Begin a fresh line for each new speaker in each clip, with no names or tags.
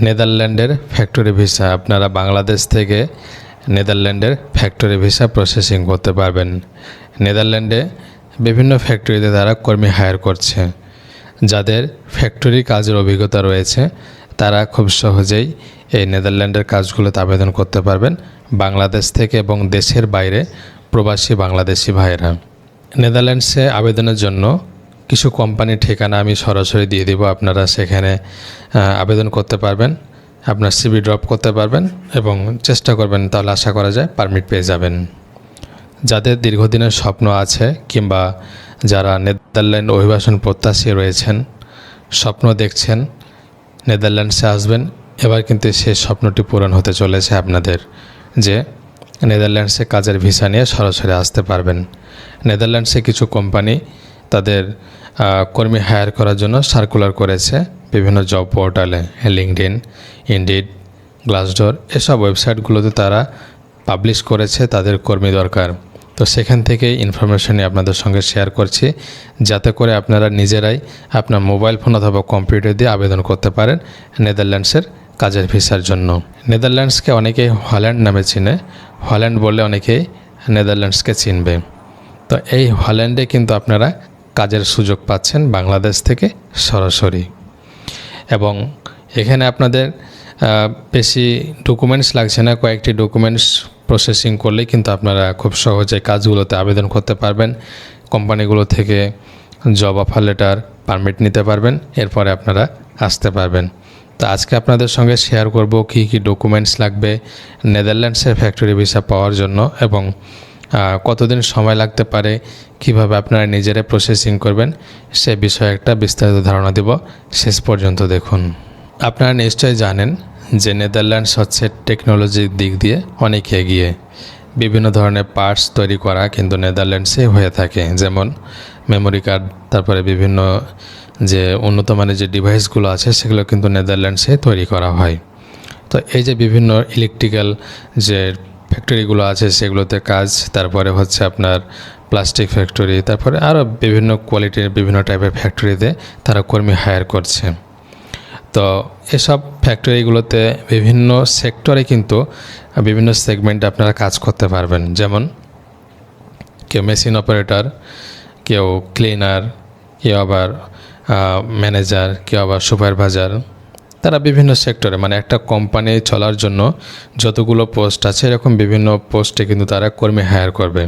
নেদারল্যান্ডের factory visa আপনারা বাংলাদেশ থেকে নেদারল্যান্ডের factory visa processing করতে পারবেন। নেদারল্যান্ডে বিভিন্ন ফ্যাক্টরিতে তারা কর্মী হায়ার করছে। যাদের ফ্যাক্টরি কাজের অভিজ্ঞতা রয়েছে, তারা খুব সহজেই এই নেদারল্যান্ডের কাজগুলোতে আবেদন করতে পারবেন বাংলাদেশ থেকে এবং দেশের বাইরে প্রবাসী বাংলাদেশি ভাইয়েরা। নেদারল্যান্ডসে আবেদনের জন্য কিছু কোম্পানির ঠিকানা আমি সরাসরি দিয়ে দিব। আপনারা সেখানে আবেদন করতে পারবেন, আপনার সিবি ড্রপ করতে পারবেন এবং চেষ্টা করবেন তাহলে আশা করা যায় পারমিট পেয়ে যাবেন। যাদের দীর্ঘদিনের স্বপ্ন আছে কিংবা যারা নেদারল্যান্ড অভিবাসন প্রত্যাশী রয়েছেন, স্বপ্ন দেখছেন, নেদারল্যান্ডসে আসবেন, এবার কিন্তু সেই স্বপ্নটি পূরণ হতে চলেছে আপনাদের যে নেদারল্যান্ডসে কাজের ভিসা নিয়ে সরাসরি আসতে পারবেন। নেদারল্যান্ডসে কিছু কোম্পানি তাদের কর্মী হায়ার করার জন্য সার্কুলার করেছে বিভিন্ন জব পোর্টালে লিঙ্কডিন ইন্ডিড গ্লাসডোর এসব ওয়েবসাইটগুলোতে তারা পাবলিশ করেছে তাদের কর্মী দরকার। তো সেখান থেকে ইনফরমেশন আপনাদের সঙ্গে শেয়ার করছি, যাতে করে আপনারা নিজেরাই আপনার মোবাইল ফোন অথবা কম্পিউটার দিয়ে আবেদন করতে পারেন নেদারল্যান্ডসের কাজের ভিসার জন্য। নেদারল্যান্ডসকে অনেকেই হল্যান্ড নামে চিনে। হল্যান্ড বললে অনেকেই নেদারল্যান্ডসকে চিনবে। তো এই হল্যান্ডে কিন্তু আপনারা কাজের সুযোগ পাচ্ছেন বাংলাদেশ থেকে সরাসরি। এবং এখানে আপনাদের বেশি ডকুমেন্টস লাগছে না, কয়েকটি ডকুমেন্টস প্রসেসিং করলেই কিন্তু আপনারা খুব সহজে কাজগুলোতে আবেদন করতে পারবেন। কোম্পানিগুলো থেকে জব অফার লেটার পারমিট নিতে পারবেন, এরপরে আপনারা আসতে পারবেন। তো আজকে আপনাদের সঙ্গে শেয়ার করব কী কী ডকুমেন্টস লাগবে নেদারল্যান্ডসের ফ্যাক্টরি ভিসা পাওয়ার জন্য এবং কতদিন সময় লাগতে পারে, কীভাবে আপনারা নিজেরা প্রসেসিং করবেন, সে বিষয়ে একটা বিস্তারিত ধারণা দেব। শেষ পর্যন্ত দেখুন। আপনারা নিশ্চয়ই জানেন যে নেদারল্যান্ডস হচ্ছে টেকনোলজির দিক দিয়ে অনেক এগিয়ে। বিভিন্ন ধরনের পার্টস তৈরি করা কিন্তু নেদারল্যান্ডসে হয়ে থাকে, যেমন মেমোরি কার্ড তারপরে বিভিন্ন যে উন্নত মানের যে ডিভাইসগুলো আছে, সেগুলো কিন্তু নেদারল্যান্ডসে তৈরি করা হয়। তো এই যে বিভিন্ন ইলেকট্রিক্যাল যে ফ্যাক্টরিগুলো আছে, সেগুলোতে কাজ, তারপরে হচ্ছে আপনার প্লাস্টিক ফ্যাক্টরি তারপরে আরও বিভিন্ন কোয়ালিটির বিভিন্ন টাইপের ফ্যাক্টরিতে তারা কর্মী হায়ার করছে। তো এসব ফ্যাক্টরিগুলোতে বিভিন্ন সেক্টরে কিন্তু বিভিন্ন সেগমেন্টে আপনারা কাজ করতে পারবেন। যেমন কেউ মেশিন অপারেটর কেউ ক্লিনার কেউ আবার ম্যানেজার কেউ আবার সুপারভাইজার তারা বিভিন্ন সেক্টরে মানে একটা কোম্পানি চলার জন্য যতগুলো পোস্ট আছে, এরকম বিভিন্ন পোস্টে কিন্তু তারা কর্মী হায়ার করবে।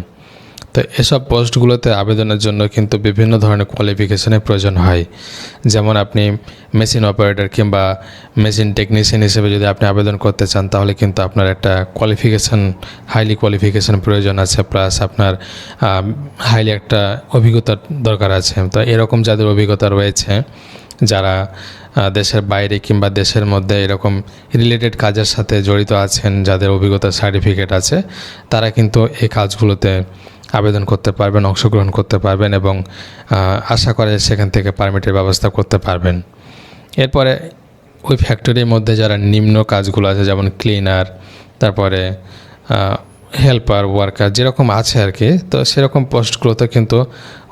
তো এসব পোস্টগুলোতে আবেদনের জন্য কিন্তু বিভিন্ন ধরনের কোয়ালিফিকেশনের প্রয়োজন হয়। যেমন আপনি মেশিন অপারেটর কিংবা মেশিন টেকনিশিয়ান হিসেবে যদি আপনি আবেদন করতে চান, তাহলে কিন্তু আপনার একটা কোয়ালিফিকেশন হাইলি কোয়ালিফিকেশান প্রয়োজন আছে প্লাস আপনার হাইলি একটা অভিজ্ঞতার দরকার আছে। তো এরকম যাদের অভিজ্ঞতা রয়েছে যারা দেশের বাইরে কিংবা দেশের মধ্যে এরকম রিলেটেড কাজের সাথে জড়িত আছেন, যাদের অভিজ্ঞতা সার্টিফিকেট আছে, তারা কিন্তু এই কাজগুলোতে আবেদন করতে পারবেন, অংশগ্রহণ করতে পারবেন এবং আশা করে সেখান থেকে পারমিটের ব্যবস্থা করতে পারবেন। এরপরে ওই ফ্যাক্টরির মধ্যে যারা নিম্ন কাজগুলো আছে, যেমন ক্লিনার তারপরে হেল্পার ওয়ার্কার যেরকম আছে আর কি, তো সেরকম পোস্টগুলোতে কিন্তু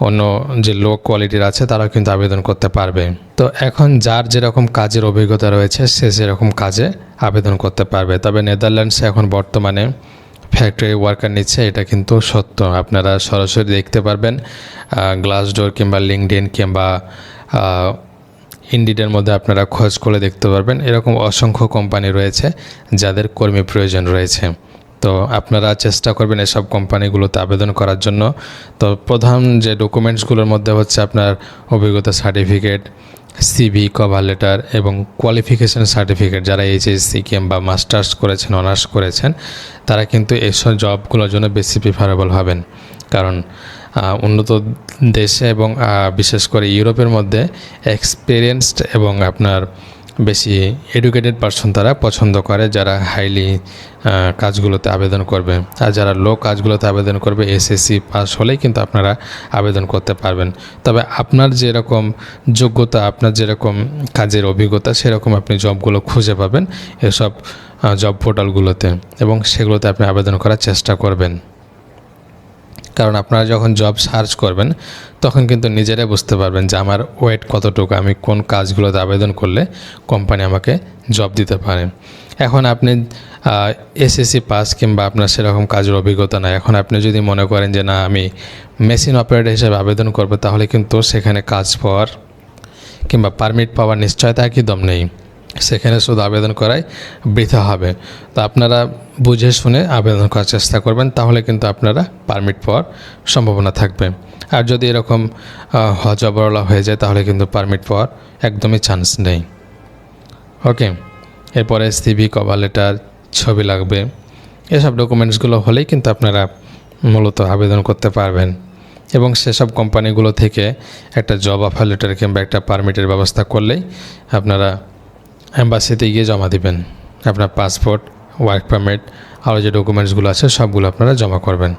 অন্য যে লো কোয়ালিটির আছে তারাও কিন্তু আবেদন করতে পারবে। তো এখন যার যেরকম কাজের অভিজ্ঞতা রয়েছে, সে সেরকম কাজে আবেদন করতে পারবে। তবে নেদারল্যান্ডসে এখন বর্তমানে ফ্যাক্টরি ওয়ার্কার নিচ্ছে, এটা কিন্তু সত্য। আপনারা সরাসরি দেখতে পারবেন গ্লাস ডোর কিংবা লিঙ্কডিন কিংবা ইন্ডিডের মধ্যে আপনারা খোঁজ করে দেখতে পারবেন। এরকম অসংখ্য কোম্পানি রয়েছে যাদের কর্মী প্রয়োজন রয়েছে। তো আপনারা চেষ্টা করবেন এসব কোম্পানিগুলোতে আবেদন করার জন্য। তো প্রধান যে ডকুমেন্টসগুলোর মধ্যে হচ্ছে আপনার অভিজ্ঞতা সার্টিফিকেট সিভি কভার লেটার এবং কোয়ালিফিকেশন সার্টিফিকেট যারা এইচএসসি কিংবা মাস্টার্স করেছেন অনার্স করেছেন, তারা কিন্তু এইসব জবগুলোর জন্য বেশি প্রিফারেবল হবেন। কারণ উন্নত দেশে এবং বিশেষ করে ইউরোপের মধ্যে এক্সপিরিয়েন্সড এবং আপনার বেশি এডুকেটেড পার্সন তারা পছন্দ করে, যারা হাইলি কাজগুলোতে আবেদন করবে। আর যারা লো কাজগুলোতে আবেদন করবে এসএসসি পাস হলেই কিন্তু আপনারা আবেদন করতে পারবেন। তবে আপনার যেরকম যোগ্যতা, আপনার যেরকম কাজের অভিজ্ঞতা, সেরকম আপনি জবগুলো খুঁজে পাবেন এসব জব পোর্টালগুলোতে এবং সেগুলোতে আপনি আবেদন করার চেষ্টা করবেন। কারণ আপনারা যখন জব সার্চ করবেন, তখন কিন্তু নিজেরাই বুঝতে পারবেন যে আমার ওয়েট কতটুকু, আমি কোন কাজগুলোতে আবেদন করলে কোম্পানি আমাকে জব দিতে পারে। এখন আপনি এসএসসি পাস কিংবা আপনার সেরকম কাজের অভিজ্ঞতা নাই। এখন আপনি যদি মনে করেন যে না, আমি মেশিন অপারেটর হিসেবে আবেদন করব, তাহলে কিন্তু সেখানে কাজ পাওয়ার কিংবা পারমিট পাওয়ার নিশ্চয়তা একই দম নেই। সেখানে শুধু আবেদন করাই বৃথা হবে। তো আপনারা বুঝে শুনে আবেদন করার চেষ্টা করবেন, তাহলে কিন্তু আপনারা পারমিট পাওয়ার সম্ভাবনা থাকবে। আর যদি এরকম হজবরলা হয়ে যায়, তাহলে কিন্তু পারমিট পাওয়ার একদমই চান্স নেই। ওকে এরপরে সিভি কভার লেটার ছবি লাগবে। এসব ডকুমেন্টসগুলো হলেই কিন্তু আপনারা মূলত আবেদন করতে পারবেন। এবং সেসব কোম্পানিগুলো থেকে একটা জব অফার লেটার কিংবা একটা পারমিটের ব্যবস্থা করলেই আপনারা অ্যাম্বাসিতে গিয়ে জমা দেবেন। আপনার পাসপোর্ট ওয়ার্ক পারমিট আরও যে ডকুমেন্টসগুলো আছে, সবগুলো আপনারা জমা করবেন।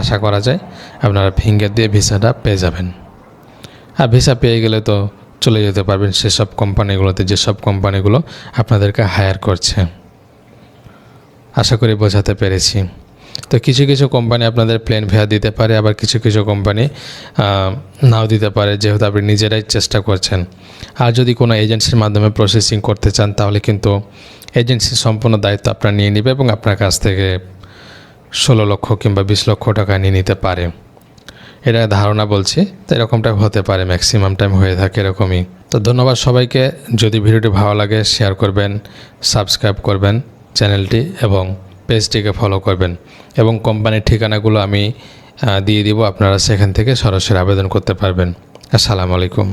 আশা করা যায় আপনারা ফিঙ্গার দিয়ে ভিসাটা পেয়ে যাবেন। আর ভিসা পেয়ে গেলে তো চলে যেতে পারবেন সেসব কোম্পানিগুলোতে, যেসব কোম্পানিগুলো আপনাদেরকে হায়ার করছে। আশা করি বোঝাতে পেরেছি। তো কিছু কিছু কোম্পানি আপনাদের প্লেন ভেয়া দিতে পারে, আবার কিছু কিছু কোম্পানি নাও দিতে পারে, যেহেতু আপনি নিজেরাই চেষ্টা করছেন। আর যদি কোনো এজেন্সির মাধ্যমে প্রসেসিং করতে চান, তাহলে কিন্তু এজেন্সির সম্পূর্ণ দায়িত্ব আপনার নিয়ে নেবে এবং আপনার কাছ থেকে ষোলো লক্ষ কিংবা বিশ লক্ষ টাকা নিয়ে নিতে পারে। এটা ধারণা বলছি, তো এরকমটা হতে পারে ম্যাক্সিমাম টাইম হয়ে থাকে এরকমই। তো ধন্যবাদ সবাইকে, যদি ভিডিওটি ভালো লাগে শেয়ার করবেন সাবস্ক্রাইব করবেন চ্যানেলটি, এবং পেজটিকে ফলো করবেন এবং কোম্পানির ঠিকানাগুলো আমি দিয়ে দিব। আপনারা সেখান থেকে সরাসরি আবেদন করতে পারবেন। আসসালামু আলাইকুম।